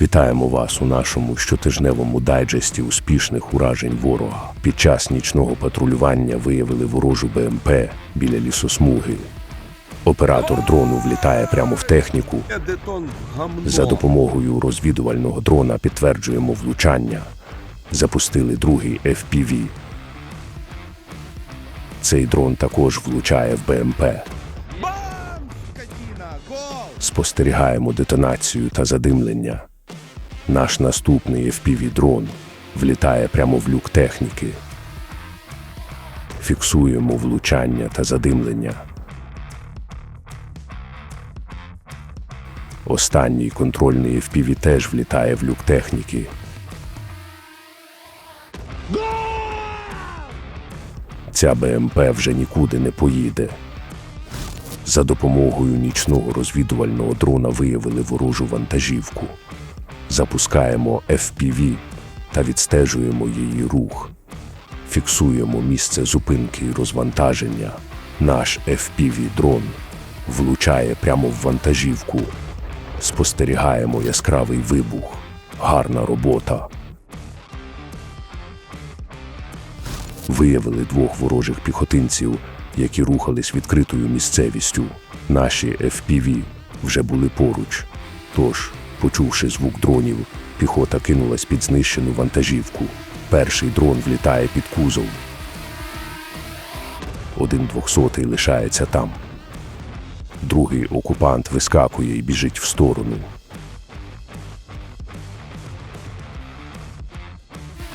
Вітаємо вас у нашому щотижневому дайджесті успішних уражень ворога. Під час нічного патрулювання виявили ворожу БМП біля лісосмуги. Оператор дрону влітає прямо в техніку. За допомогою розвідувального дрона підтверджуємо влучання. Запустили другий FPV. Цей дрон також влучає в БМП. Спостерігаємо детонацію та задимлення. Наш наступний FPV-дрон влітає прямо в люк техніки. Фіксуємо влучання та задимлення. Останній контрольний FPV теж влітає в люк техніки. Ця БМП вже нікуди не поїде. За допомогою нічного розвідувального дрона виявили ворожу вантажівку. Запускаємо FPV та відстежуємо її рух. Фіксуємо місце зупинки і розвантаження. Наш FPV-дрон влучає прямо в вантажівку. Спостерігаємо яскравий вибух. Гарна робота. Виявили двох ворожих піхотинців, які рухались відкритою місцевістю. Наші FPV вже були поруч. Тож, почувши звук дронів, піхота кинулась під знищену вантажівку. Перший дрон влітає під кузов. Один двохсотий лишається там. Другий окупант вискакує і біжить в сторону.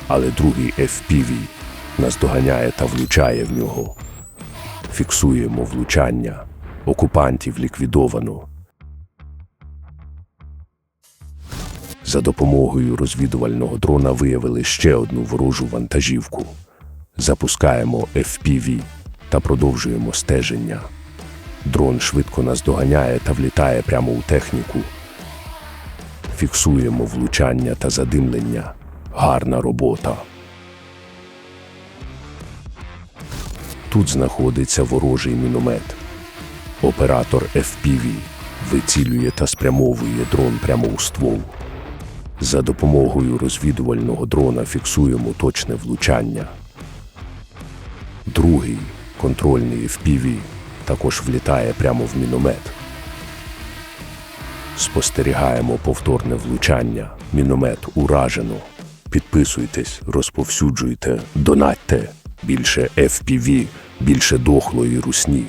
Але другий FPV наздоганяє та влучає в нього. Фіксуємо влучання. Окупантів ліквідовано. За допомогою розвідувального дрона виявили ще одну ворожу вантажівку. Запускаємо FPV та продовжуємо стеження. Дрон швидко наздоганяє та влітає прямо у техніку. Фіксуємо влучання та задимлення. Гарна робота. Тут знаходиться ворожий міномет. Оператор FPV вицілює та спрямовує дрон прямо у ствол. За допомогою розвідувального дрона фіксуємо точне влучання. Другий контрольний FPV також влітає прямо в міномет. Спостерігаємо повторне влучання. Міномет уражено. Підписуйтесь, розповсюджуйте, донатьте. Більше FPV, більше дохлої русні.